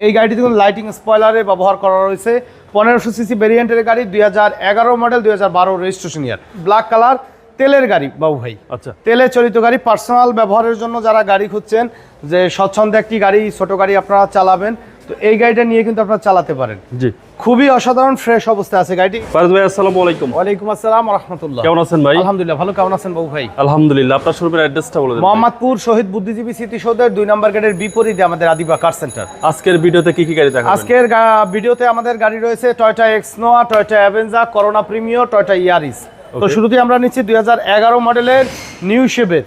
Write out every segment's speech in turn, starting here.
এই গাড়িটি কিন্তু লাইটিং স্পয়লারে ব্যবহার করা রয়েছে। পনেরোশো সিসি ভেরিয়েন্টের গাড়ি দুই হাজার এগারো মডেল দুই হাজার বারো রেজিস্ট্রেশন ইয়ার ব্ল্যাক কালার তেলের গাড়ি বাবু ভাই। আচ্ছা। তেলে চলিত গাড়ি পার্সোনাল ব্যবহারের জন্য যারা গাড়ি খুঁজছেন যে স্বচ্ছন্দে একটি গাড়ি ছোট গাড়ি আপনারা চালাবেন তো এই গাড়িটা নিয়ে কিন্তু আপনারা চালাতে পারেন। জি। খুবই অসাধারণ ফ্রেশ অবস্থায় আছে গাড়িটি। ফারুদ ভাই আসসালামু আলাইকুম। ওয়ালাইকুম আসসালাম রহমতুল্লাহ কেমন আছেন ভাই? আলহামদুলিল্লাহ ভালো। কেমন আছেন বাবু ভাই? আলহামদুলিল্লাহ আপনার শোরুমের অ্যাড্রেসটা বলে দেন মোহাম্মদপুর শহীদ বুদ্ধিজীবী স্মৃতিসৌধের দুই নম্বর গেটের বিপরীতে আমাদের আদিবা কার সেন্টার আজকের ভিডিওতে কি কি গাড়ি দেখাবেন? আজকের ভিডিওতে আমাদের গাড়ি রয়েছে Toyota X Noah Toyota Avanza Corona Premio Toyota Yaris তো. শুরুতে আমরা নিচ্ছি দুই হাজার এগারো মডেলের নিউ শেপের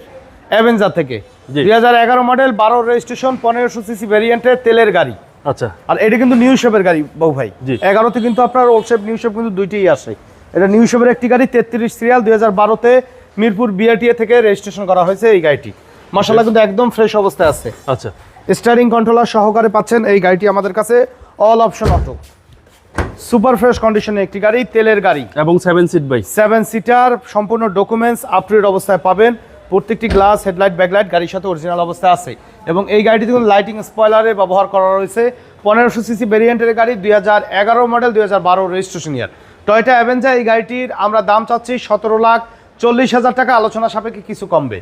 অ্যাভেঞ্জা থেকে। দুই মডেল বারো রেজিস্ট্রেশন পনেরোশো সিসি ভেরিয়েন্টের তেলের গাড়ি। আচ্ছা। আর এটা কিন্তু নিউ শেপের গাড়ি বউ ভাই। এগারোতে কিন্তু আপনার ওল্ড শেপ নিউ শেপ কিন্তু দুইটাই আসে এটা নিউ শেপের একটি গাড়ি তেত্রিশ সিরিয়াল দুই হাজার বারোতে মিরপুর বিআরটিএ থেকে রেজিস্ট্রেশন করা হয়েছে এই গাড়িটি। মাসাল্লাহ কিন্তু একদম ফ্রেশ অবস্থায় আছে। আচ্ছা। স্টারিং কন্ট্রোলার সহকারে পাচ্ছেন এই গাড়িটি আমাদের কাছে all option auto super fresh কন্ডিশনে একটি গাড়ি তেলের গাড়ি। এবং সেভেন সিট ভাই সেভেন সিটার সম্পূর্ণ ডকুমেন্টস আপটুডেট অবস্থায় পাবেন। প্রত্যেকটি গ্লাস হেডলাইট ব্যাকলাইট গাড়ির সাথে অরিজিনাল অবস্থায় আছে। এবং এই গাড়িটি কিন্তু লাইটিং স্পয়লারে ব্যবহার করা রয়েছে। পনেরোশো সিসি ভেরিয়েন্টের গাড়ি দুই হাজার এগারো মডেল দুই হাজার বারো রেজিস্ট্রেশন ইয়ার টয়টা অ্যাভেঞ্জা এই গাড়িটির আমরা দাম চাচ্ছি সতেরো লাখ চল্লিশ হাজার টাকা। আলোচনা সাপেক্ষে কিছু কমবে।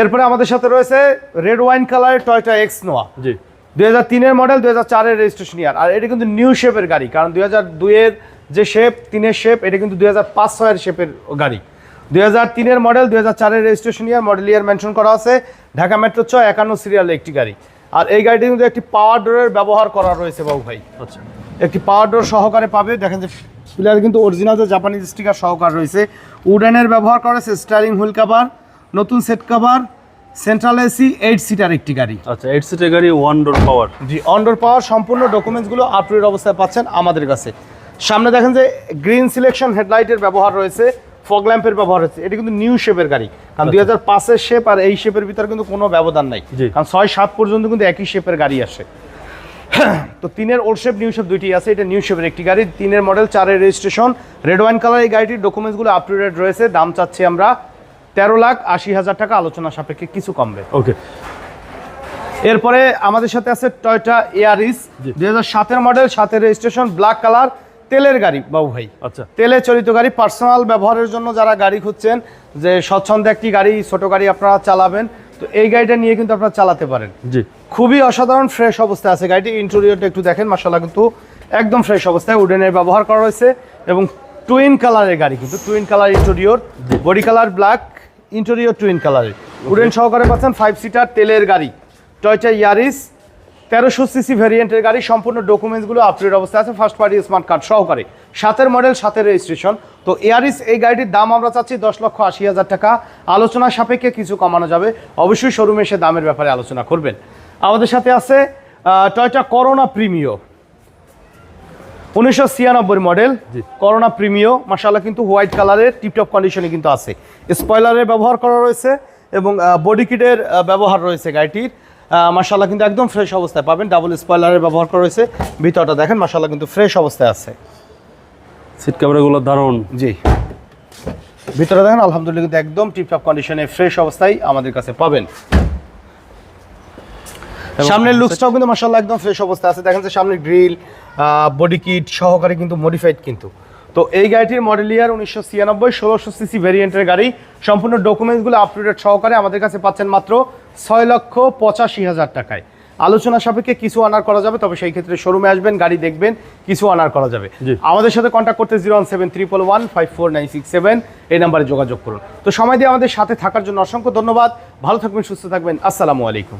এরপরে আমাদের সাথে রয়েছে রেড ওয়াইন কালারের টয়টা এক্স নোয়া জি। দুই হাজার তিনের মডেল দুই হাজার চারের রেজিস্ট্রেশন ইয়ার আর এটা কিন্তু নিউ শেপের গাড়ি কারণ দুই হাজার দুইয়ের যে শেপ তিনের শেপ এটা কিন্তু দুই হাজার পাঁচ ছয়ের শেপের গাড়ি। দুই হাজার তিনের মডেল দুই হাজার চারের registration year model year mention করা আছে। ঢাকা মেট্রো ছ একান্ন সিরিয়াল একটি গাড়ি। আর এই গাড়িটি কিন্তু একটি পাওয়ার ডোরের ব্যবহার করা রয়েছে বাবু ভাই। আচ্ছা। একটি পাওয়ার ডোর সহকারে পাবে। দেখেন যে পিলার কিন্তু অরিজিনাল যে জাপানিজ স্টিকার সহকার রয়েছে। উডেনের ব্যবহার করা হয়েছে স্টারিং হুইল কাভার নতুন set cover central AC eight seater একটি গাড়ি। আচ্ছা এইট সিটের গাড়ি ওয়ান ডোর পাওয়ার জি অনডোর পাওয়ার সম্পূর্ণ ডকুমেন্টসগুলো আপডেট অবস্থায় পাচ্ছেন আমাদের কাছে। সামনে দেখেন যে গ্রিন সিলেকশন হেডলাইটের ব্যবহার রয়েছে। ফগ ল্যাম্পের ব্যবহার হচ্ছে। এটা কিন্তু নিউ শেপের গাড়ি। কারণ দুই হাজার পাঁচের শেপ আর এই শেপের ভিতরে কিন্তু কোনো ব্যবধান নাই। কারণ ছয় সাত পর্যন্ত কিন্তু একই শেপের গাড়ি আসে। তো তিনের ওল্ড শেপ নিউ শেপ দুইটি আছে। এটা নিউ শেপের একটি গাড়ি। তিনের মডেল চারের রেজিস্ট্রেশন রেড ওয়াইন কালার এই গাড়িটির ডকুমেন্টসগুলো আপ টু ডেট রয়েছে। দাম চাচ্ছি আমরা তেরো লাখ আশি হাজার টাকা। আলোচনা সাপেক্ষে কিছু কমবে ওকে। এরপরে আমাদের সাথে আছে টয়টা এয়ারিস। দুই হাজার সাতের মডেল সাতের রেজিস্ট্রেশন ব্ল্যাক কালার তেলের গাড়ি বাবু ভাই। আচ্ছা। তেলে চালিত গাড়ি পার্সোনাল ব্যবহারের জন্য যারা গাড়ি খুঁজছেন যে স্বচ্ছন্দে একটি গাড়ি ছোট গাড়ি আপনারা চালাবেন তো এই গাড়িটা নিয়ে কিন্তু আপনারা চালাতে পারেন। জি। খুবই অসাধারণ ফ্রেশ অবস্থায় আছে গাড়িটি ইন্টেরিয়রটা একটু দেখেন মাসাল্লাহ কিন্তু একদম ফ্রেশ অবস্থায় উডেনের ব্যবহার করা হয়েছে এবং টুইন কালারের গাড়ি কিন্তু twin colour interior body colour black interior twin কালারের উডেন সহকারে পাচ্ছেন ফাইভ সিটার তেলের গাড়ি টয়টা ইয়ারিস তেরোশো সিসি ভ্যারিয়েন্টের গাড়ি সম্পূর্ণ ডকুমেন্টসগুলো আপডেট অবস্থায় আছে ফার্স্ট পার্টি স্মার্ট কার্ড সহকারে। সাতের মডেল সাতের রেজিস্ট্রেশন তো এয়ারিস এই গাড়িটির দাম আমরা চাচ্ছি দশ লক্ষ আশি হাজার টাকা। আলোচনা সাপেক্ষে কিছু কমানো যাবে। অবশ্যই শোরুমে এসে দামের ব্যাপারে আলোচনা করবেন। আমাদের সাথে আছে টয়টা করোনা প্রিমিও উনিশশো ছিয়ানব্বই মডেল করোনা প্রিমিও মাসাল্লাহ কিন্তু হোয়াইট কালারের টিপটপ কন্ডিশনে কিন্তু আছে। স্পয়লারের ব্যবহার করা রয়েছে এবং বডি কিটের ব্যবহার রয়েছে গাড়িটির। মাসাল্লাহ কিন্তু একদম ফ্রেশ অবস্থায় পাবেন। ডাবল স্পয়লারের ব্যবহার করা রয়েছে ভিতরটা দেখেন মাসাল্লাহ কিন্তু ফ্রেশ অবস্থায় আছে। সিট ক্যামেরাগুলো দারুণ। জি। ভিতরে দেখেন আলহামদুলিল্লাহ কিন্তু একদম টিপটপ কন্ডিশনে ফ্রেশ অবস্থায় আমাদের কাছে পাবেন। সামনের লুকসটাও কিন্তু মাসাল্লাহ একদম ফ্রেশ অবস্থায় আছে। দেখেন যে সামনে গ্রিল বডি কিট সহকারে কিন্তু মডিফাইড কিন্তু। তো এই গাড়িটির মডেল ইয়ার উনিশশো ছিয়ানব্বই ষোলোশো সিসি ভেরিয়েন্টের গাড়ি। সম্পূর্ণ ডকুমেন্টসগুলো আপ টু ডেট সহকারে আমাদের কাছে পাচ্ছেন মাত্র ছয় লক্ষ পঁচাশি হাজার টাকায়। আলোচনা সাপেক্ষে কিছু আনার করা যাবে তবে সেই ক্ষেত্রে শোরুমে আসবেন গাড়ি দেখবেন কিছু আনার করা যাবে। আমাদের সাথে কন্ট্যাক্ট করতে zero one seven triple one five four nine six seven এই নাম্বারে যোগাযোগ করুন। তো সময় দিয়ে আমাদের সাথে থাকার জন্য অসংখ্য ধন্যবাদ। ভালো থাকবেন সুস্থ থাকবেন। আসসালামু আলাইকুম।